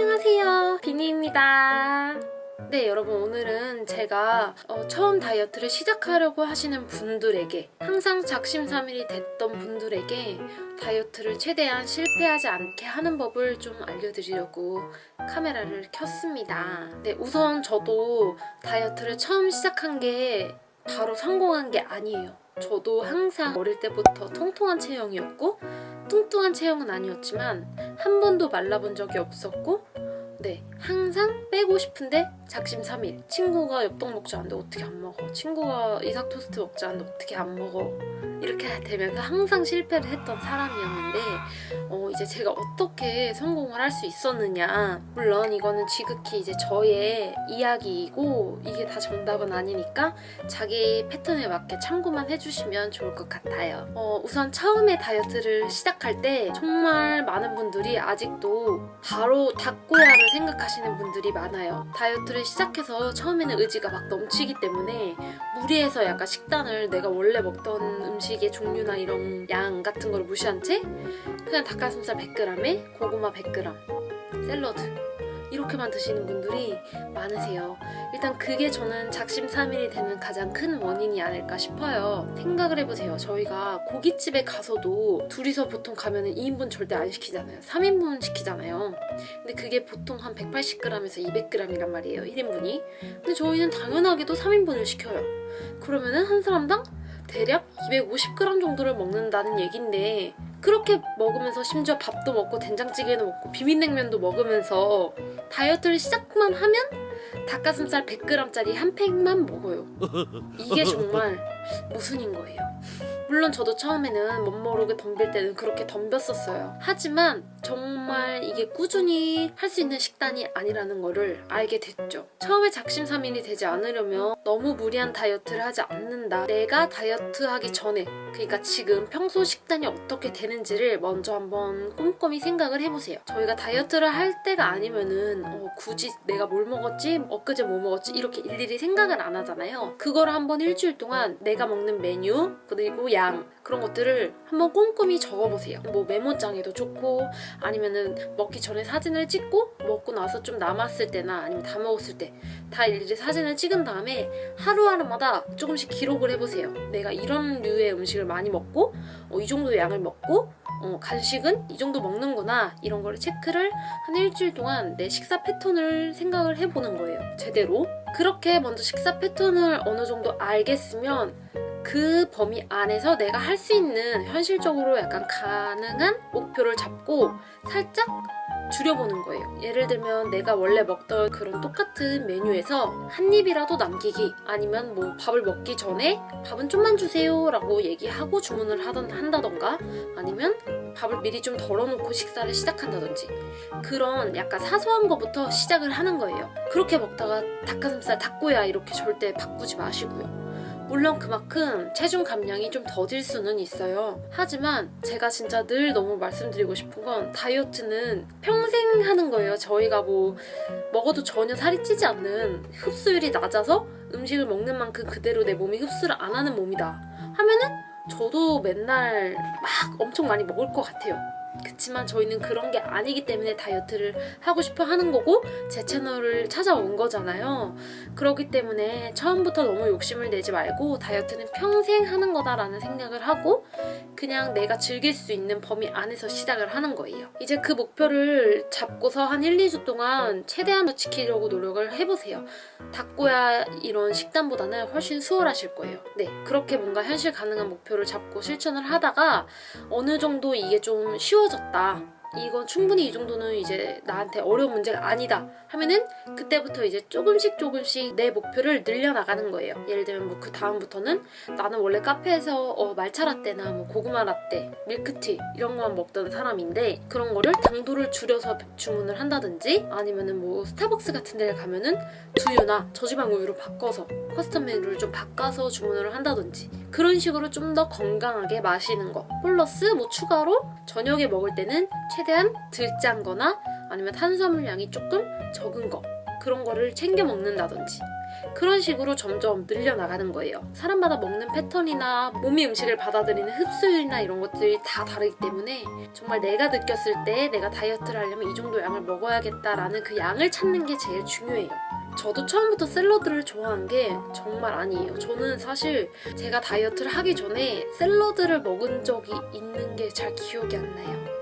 안녕하세요. 비니입니다. 네, 여러분 오늘은 제가 어, 처음 다이어트를 시작하려고 하시는 분들에게 항상 작심삼일이 됐던 분들에게 다이어트를 최대한 실패하지 않게 하는 법을 좀 알려드리려고 카메라를 켰습니다. 네, 우선 저도 다이어트를 처음 시작한 게 바로 성공한 게 아니에요. 저도 항상 어릴 때부터 통통한 체형이었고 뚱뚱한 체형은 아니었지만 한 번도 말라본 적이 없었고 네 항상 빼고 싶은데 작심 삼일 친구가 엽떡 먹지 않는데 어떻게 안 먹어 친구가 이삭 토스트 먹지 않는데 어떻게 안 먹어 이렇게 되면서 항상 실패를 했던 사람이었는데 어, 이제 제가 어떻게 성공을 할 수 있었느냐 물론 이거는 지극히 이제 저의 이야기이고 이게 다 정답은 아니니까 자기 패턴에 맞게 참고만 해주시면 좋을 것 같아요. 어, 우선 처음에 다이어트를 시작할 때 정말 많은 분들이 아직도 바로 닭고야를 생각하시는 분들이 많아요. 다이어트를 시작해서 처음에는 의지가 막 넘치기 때문에 무리해서 약간 식단을 내가 원래 먹던 음식의 종류나 이런 양 같은 걸 무시한 채 그냥 닭가슴살 100g에 고구마 100g, 샐러드 이렇게만 드시는 분들이 많으세요. 일단 그게 저는 작심삼일이 되는 가장 큰 원인이 아닐까 싶어요. 생각을 해보세요. 저희가 고깃집에 가서도 둘이서 보통 가면은 2인분 절대 안 시키잖아요. 3인분 시키잖아요. 근데 그게 보통 한 180g에서 200g이란 말이에요. 1인분이. 근데 저희는 당연하게도 3인분을 시켜요. 그러면은 한 사람당 대략 250g 정도를 먹는다는 얘긴데 그렇게 먹으면서 심지어 밥도 먹고 된장찌개도 먹고 비빔냉면도 먹으면서 다이어트를 시작만 하면 닭가슴살 100g짜리 한 팩만 먹어요. 이게 정말 모순인 거예요. 물론 저도 처음에는 멋모르게 덤빌 때는 그렇게 덤볐었어요. 하지만 정말 이게 꾸준히 할 수 있는 식단이 아니라는 거를 알게 됐죠. 처음에 작심삼일이 되지 않으려면 너무 무리한 다이어트를 하지 않는다. 내가 다이어트 하기 전에, 그러니까 지금 평소 식단이 어떻게 되는지를 먼저 한번 꼼꼼히 생각을 해보세요. 저희가 다이어트를 할 때가 아니면은 어, 굳이 내가 뭘 먹었지, 엊그제 뭐 먹었지 이렇게 일일이 생각을 안 하잖아요. 그거를 한번 일주일 동안 내가 먹는 메뉴 그리고 양 그런 것들을 한번 꼼꼼히 적어보세요. 뭐 메모장에도 좋고 아니면은 먹기 전에 사진을 찍고 먹고 나서 좀 남았을 때나 아니면 다 먹었을 때 다 일일이 사진을 찍은 다음에 하루하루마다 조금씩 기록을 해보세요. 내가 이런 류의 음식을 많이 먹고 어, 이 정도 양을 먹고 어, 간식은 이 정도 먹는구나 이런 거를 체크를 한 일주일 동안 내 식사 패턴을 생각을 해보는 거예요. 제대로 그렇게 먼저 식사 패턴을 어느 정도 알겠으면 그 범위 안에서 내가 할 수 있는 현실적으로 약간 가능한 목표를 잡고 살짝 줄여보는 거예요. 예를 들면 내가 원래 먹던 그런 똑같은 메뉴에서 한 입이라도 남기기 아니면 뭐 밥을 먹기 전에 밥은 좀만 주세요 라고 얘기하고 주문을 하던 한다던가 아니면 밥을 미리 좀 덜어놓고 식사를 시작한다든지 그런 약간 사소한 것부터 시작을 하는 거예요. 그렇게 먹다가 닭가슴살 닭고야 이렇게 절대 바꾸지 마시고요. 물론 그만큼 체중 감량이 좀 더딜 수는 있어요. 하지만 제가 진짜 늘 너무 말씀드리고 싶은 건 다이어트는 평생 하는 거예요. 저희가 뭐 먹어도 전혀 살이 찌지 않는 흡수율이 낮아서 음식을 먹는 만큼 그대로 내 몸이 흡수를 안 하는 몸이다. 하면은 저도 맨날 막 엄청 많이 먹을 것 같아요. 그치만 저희는 그런 게 아니기 때문에 다이어트를 하고 싶어 하는 거고 제 채널을 찾아온 거잖아요. 그렇기 때문에 처음부터 너무 욕심을 내지 말고 다이어트는 평생 하는 거다라는 생각을 하고 그냥 내가 즐길 수 있는 범위 안에서 시작을 하는 거예요. 이제 그 목표를 잡고서 한 1, 2주 동안 최대한 더 지키려고 노력을 해보세요. 닭고야 이런 식단보다는 훨씬 수월하실 거예요. 네, 그렇게 뭔가 현실 가능한 목표를 잡고 실천을 하다가 어느 정도 이게 좀 쉬워졌다. 이건 충분히 이 정도는 이제 나한테 어려운 문제가 아니다 하면은 그때부터 이제 조금씩 조금씩 내 목표를 늘려나가는 거예요. 예를 들면 뭐 그 다음부터는 나는 원래 카페에서 어, 말차 라떼나 뭐 고구마 라떼, 밀크티 이런 거만 먹던 사람인데 그런 거를 당도를 줄여서 주문을 한다든지 아니면은 뭐 스타벅스 같은 데를 가면은 두유나 저지방 우유로 바꿔서 커스텀 메뉴를 좀 바꿔서 주문을 한다든지 그런 식으로 좀 더 건강하게 마시는 거 플러스 뭐 추가로 저녁에 먹을 때는 최대한 덜짠 거나 아니면 탄수화물 양이 조금 적은 거 그런 거를 챙겨 먹는다든지 그런 식으로 점점 늘려나가는 거예요. 사람마다 먹는 패턴이나 몸이 음식을 받아들이는 흡수율이나 이런 것들이 다 다르기 때문에 정말 내가 느꼈을 때 내가 다이어트를 하려면 이 정도 양을 먹어야겠다라는 그 양을 찾는 게 제일 중요해요. 저도 처음부터 샐러드를 좋아한 게 정말 아니에요. 저는 사실 제가 다이어트를 하기 전에 샐러드를 먹은 적이 있는 게 잘 기억이 안 나요.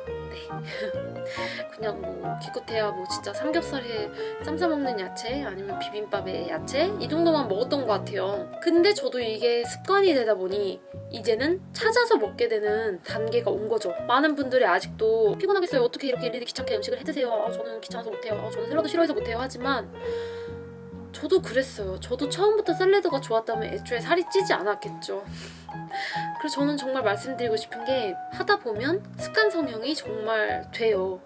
네. 그냥 뭐 기껏해야 뭐 진짜 삼겹살에 쌈싸 먹는 야채 아니면 비빔밥에 야채 이 정도만 먹었던 것 같아요. 근데 저도 이게 습관이 되다 보니 이제는 찾아서 먹게 되는 단계가 온 거죠. 많은 분들이 아직도 피곤하겠어요. 어떻게 이렇게 일일이 귀찮게 음식을 해 드세요. 아, 저는 귀찮아서 못해요. 아, 저는 샐러드 싫어해서 못해요. 하지만 저도 그랬어요. 저도 처음부터 샐러드가 좋았다면 애초에 살이 찌지 않았겠죠. 그래서 저는 정말 말씀드리고 싶은 게 하다 보면 습관 성형이 정말 돼요.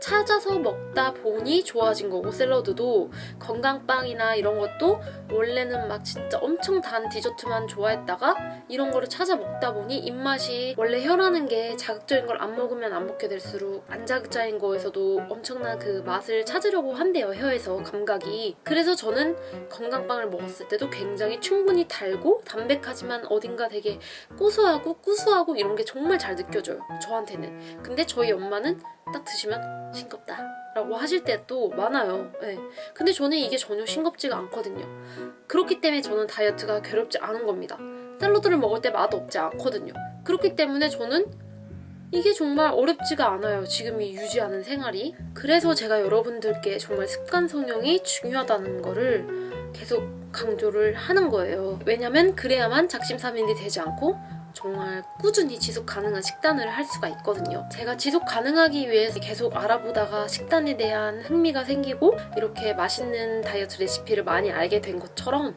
찾아서 먹다 보니 좋아진 거고 샐러드도 건강빵이나 이런 것도 원래는 막 진짜 엄청 단 디저트만 좋아했다가 이런 거를 찾아 먹다 보니 입맛이 원래 혀라는 게 자극적인 걸 안 먹으면 안 먹게 될수록 안 자극적인 거에서도 엄청난 그 맛을 찾으려고 한대요 혀에서 감각이 그래서 저는 건강빵을 먹었을 때도 굉장히 충분히 달고 담백하지만 어딘가 되게 고소하고 구수하고 이런 게 정말 잘 느껴져요 저한테는 근데 저희 엄마는 딱 드시면 싱겁다 라고 하실 때도 많아요 네. 근데 저는 이게 전혀 싱겁지가 않거든요 그렇기 때문에 저는 다이어트가 괴롭지 않은 겁니다 샐러드를 먹을 때 맛 없지 않거든요 그렇기 때문에 저는 이게 정말 어렵지가 않아요. 지금 이 유지하는 생활이. 그래서 제가 여러분들께 정말 습관 성형이 중요하다는 거를 계속 강조를 하는 거예요. 왜냐면 그래야만 작심삼일이 되지 않고 정말 꾸준히 지속 가능한 식단을 할 수가 있거든요. 제가 지속 가능하기 위해서 계속 알아보다가 식단에 대한 흥미가 생기고 이렇게 맛있는 다이어트 레시피를 많이 알게 된 것처럼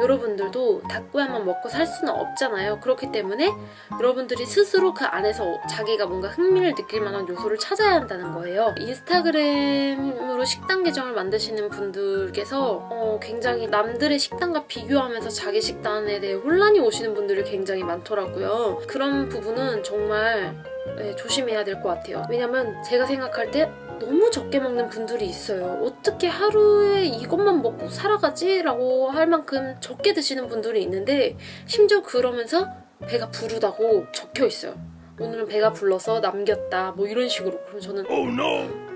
여러분들도 닭고야만 먹고 살 수는 없잖아요. 그렇기 때문에 여러분들이 스스로 그 안에서 자기가 뭔가 흥미를 느낄 만한 요소를 찾아야 한다는 거예요. 인스타그램으로 식단 계정을 만드시는 분들께서 어, 굉장히 남들의 식단과 비교하면서 자기 식단에 대해 혼란이 오시는 분들이 굉장히 많더라고요. 그런 부분은 정말 네, 조심해야 될 것 같아요. 왜냐면 제가 생각할 때 너무 적게 먹는 분들이 있어요. 어떻게 하루에 이것만 먹고 살아가지? 라고 할 만큼 적게 드시는 분들이 있는데 심지어 그러면서 배가 부르다고 적혀 있어요. 오늘은 배가 불러서 남겼다. 뭐 이런 식으로. 그럼 저는 Oh no!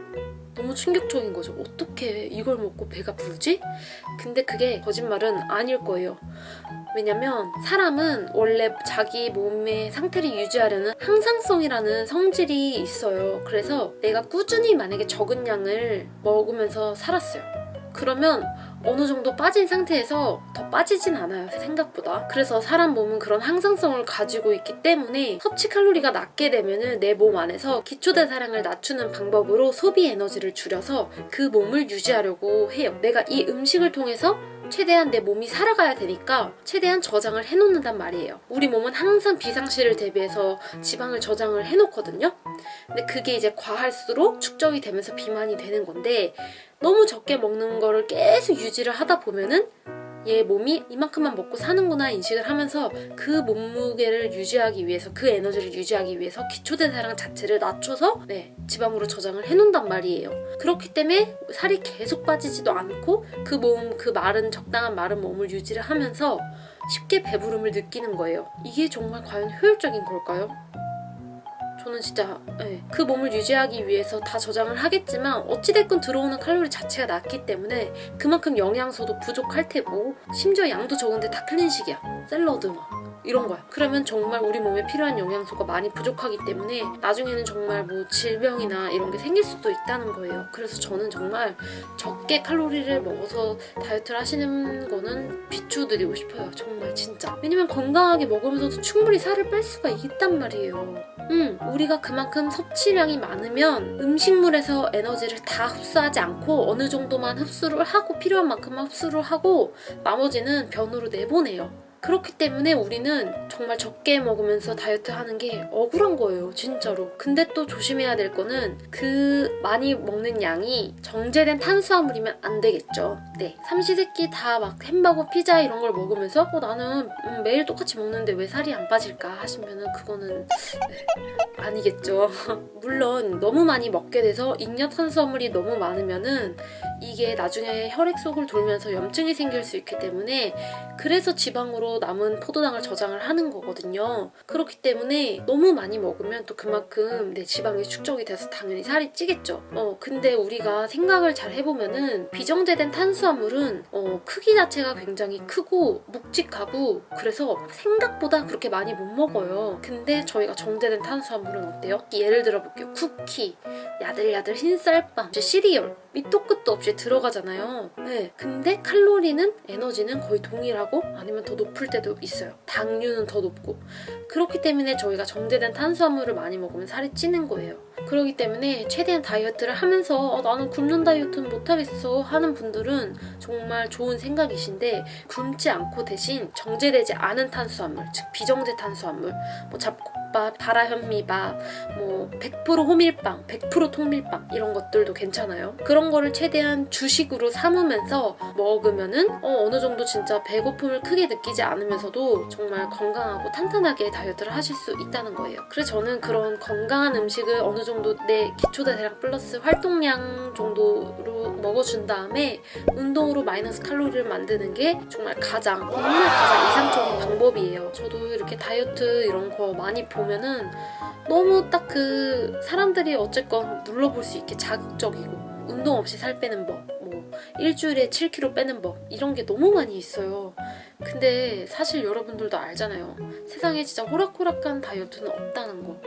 너무 충격적인 거죠. 어떻게 이걸 먹고 배가 부르지? 근데 그게 거짓말은 아닐 거예요. 왜냐면 사람은 원래 자기 몸의 상태를 유지하려는 항상성이라는 성질이 있어요. 그래서 내가 꾸준히 만약에 적은 양을 먹으면서 살았어요. 그러면 어느 정도 빠진 상태에서 더 빠지진 않아요, 생각보다. 그래서 사람 몸은 그런 항상성을 가지고 있기 때문에 섭취 칼로리가 낮게 되면은 내 몸 안에서 기초 대사량을 낮추는 방법으로 소비 에너지를 줄여서 그 몸을 유지하려고 해요. 내가 이 음식을 통해서 최대한 내 몸이 살아가야 되니까 최대한 저장을 해놓는단 말이에요. 우리 몸은 항상 비상시를 대비해서 지방을 저장을 해놓거든요. 근데 그게 이제 과할수록 축적이 되면서 비만이 되는 건데 너무 적게 먹는 거를 계속 유지를 하다 보면은 얘 몸이 이만큼만 먹고 사는구나 인식을 하면서 그 몸무게를 유지하기 위해서 그 에너지를 유지하기 위해서 기초대사량 자체를 낮춰서 네 지방으로 저장을 해놓는단 말이에요 그렇기 때문에 살이 계속 빠지지도 않고 그 몸 그 마른 적당한 마른 몸을 유지를 하면서 쉽게 배부름을 느끼는 거예요 이게 정말 과연 효율적인 걸까요? 저는 진짜 예, 그 몸을 유지하기 위해서 다 저장을 하겠지만 어찌됐건 들어오는 칼로리 자체가 낮기 때문에 그만큼 영양소도 부족할 테고 심지어 양도 적은데 다 클린식이야. 샐러드 막 이런 거야. 그러면 정말 우리 몸에 필요한 영양소가 많이 부족하기 때문에 나중에는 정말 뭐 질병이나 이런 게 생길 수도 있다는 거예요. 그래서 저는 정말 적게 칼로리를 먹어서 다이어트를 하시는 거는 비추드리고 싶어요. 정말 진짜. 왜냐면 건강하게 먹으면서도 충분히 살을 뺄 수가 있단 말이에요. 음, 우리가 그만큼 섭취량이 많으면 음식물에서 에너지를 다 흡수하지 않고 어느 정도만 흡수를 하고 필요한 만큼만 흡수를 하고 나머지는 변으로 내보내요. 그렇기 때문에 우리는 정말 적게 먹으면서 다이어트 하는 게 억울한 거예요, 진짜로. 근데 또 조심해야 될 거는 그 많이 먹는 양이 정제된 탄수화물이면 안 되겠죠. 네. 삼시세끼 다 막 햄버거, 피자 이런 걸 먹으면서 어, 나는 음, 매일 똑같이 먹는데 왜 살이 안 빠질까 하시면은 그거는 네, 아니겠죠. 물론 너무 많이 먹게 돼서 잉여 탄수화물이 너무 많으면은 이게 나중에 혈액 속을 돌면서 염증이 생길 수 있기 때문에 그래서 지방으로 남은 포도당을 저장을 하는 거거든요. 그렇기 때문에 너무 많이 먹으면 또 그만큼 내 지방이 축적이 돼서 당연히 살이 찌겠죠. 어, 근데 우리가 생각을 잘 해보면은 비정제된 탄수화물은 어, 크기 자체가 굉장히 크고 묵직하고 그래서 생각보다 그렇게 많이 못 먹어요. 근데 저희가 정제된 탄수화물은 어때요? 예를 들어볼게요. 쿠키, 야들야들 흰쌀빵, 시리얼 밑도 끝도 없이 들어가잖아요. 네. 근데 칼로리는 에너지는 거의 동일하고 아니면 더 높을 때도 있어요. 당류는 더 높고. 그렇기 때문에 저희가 정제된 탄수화물을 많이 먹으면 살이 찌는 거예요. 그렇기 때문에 최대한 다이어트를 하면서 어, 나는 굶는 다이어트는 못하겠어 하는 분들은 정말 좋은 생각이신데 굶지 않고 대신 정제되지 않은 탄수화물, 즉 비정제 탄수화물, 뭐 잡곡밥, 바라현미밥, 뭐 100% 호밀빵, 100% 통밀빵 이런 것들도 괜찮아요. 그런 거를 최대한 주식으로 삼으면서 먹으면은 어, 어느 정도 진짜 배고픔을 크게 느끼지 않으면서도 정말 건강하고 탄탄하게 다이어트를 하실 수 있다는 거예요. 그래서 저는 그런 건강한 음식을 어느 정도 내 기초대사량 플러스 활동량 정도로 먹어준 다음에 운동으로 마이너스 칼로리를 만드는 게 정말 가장 정말 가장 이상적인 방법이에요. 저도 이렇게 다이어트 이런 거 많이 보면은 너무 딱 그 사람들이 어쨌건 눌러볼 수 있게 자극적이고 운동 없이 살 빼는 법, 뭐 일주일에 7kg 빼는 법 이런 게 너무 많이 있어요. 근데 사실 여러분들도 알잖아요. 세상에 진짜 호락호락한 다이어트는 없다는 거.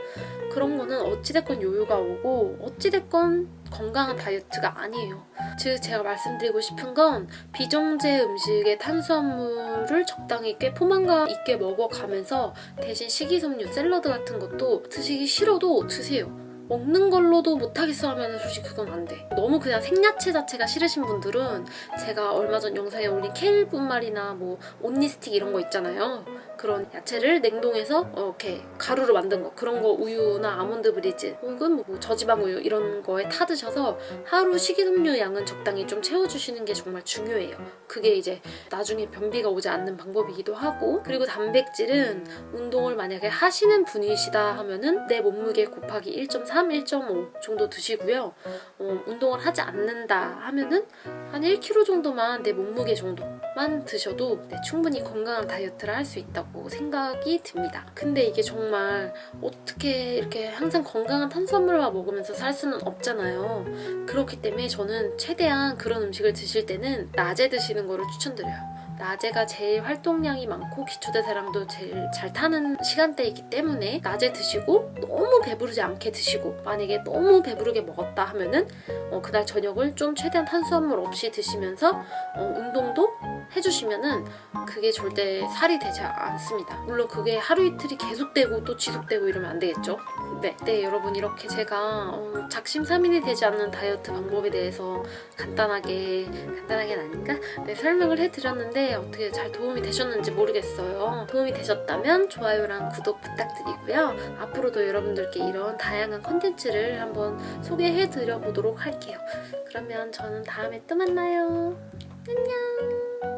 그런 거는 어찌됐건 요요가 오고 어찌됐건 건강한 다이어트가 아니에요. 즉 제가 말씀드리고 싶은 건 비정제 음식의 탄수화물을 적당히 꽤 포만감 있게 먹어가면서 대신 식이섬유 샐러드 같은 것도 드시기 싫어도 드세요. 먹는 걸로도 못하겠어 하면 솔직히 그건 안 돼. 너무 그냥 생야채 자체가 싫으신 분들은 제가 얼마 전 영상에 올린 케일 분말이나 뭐 온니스틱 이런 거 있잖아요. 그런 야채를 냉동해서 어, 이렇게 가루로 만든 거 그런 거 우유나 아몬드 브리즈 혹은 뭐 저지방 우유 이런 거에 타 드셔서 하루 식이섬유 양은 적당히 좀 채워주시는 게 정말 중요해요. 그게 이제 나중에 변비가 오지 않는 방법이기도 하고 그리고 단백질은 운동을 만약에 하시는 분이시다 하면은 내 몸무게 곱하기 1.3, 1.5 정도 드시고요. 어, 운동을 하지 않는다 하면은 한 1kg 정도만 내 몸무게 정도만 드셔도 네, 충분히 건강한 다이어트를 할 수 있다 고 생각이 듭니다. 근데 이게 정말 어떻게 이렇게 항상 건강한 탄수화물만 먹으면서 살 수는 없잖아요. 그렇기 때문에 저는 최대한 그런 음식을 드실 때는 낮에 드시는 거를 추천드려요. 낮에가 제일 활동량이 많고 기초대사량도 제일 잘 타는 시간대이기 때문에 낮에 드시고 너무 배부르지 않게 드시고 만약에 너무 배부르게 먹었다 하면은 어, 그날 저녁을 좀 최대한 탄수화물 없이 드시면서 어, 운동도 해주시면은 그게 절대 살이 되지 않습니다. 물론 그게 하루 이틀이 계속되고 또 지속되고 이러면 안 되겠죠. 네, 네 여러분 이렇게 제가 어, 작심삼일이 되지 않는 다이어트 방법에 대해서 간단하게 간단하게는 아닌가? 네 설명을 해드렸는데 어떻게 잘 도움이 되셨는지 모르겠어요. 도움이 되셨다면 좋아요랑 구독 부탁드리고요. 앞으로도 여러분들께 이런 다양한 컨텐츠를 한번 소개해드려 보도록 할게요. 그러면 저는 다음에 또 만나요. 안녕.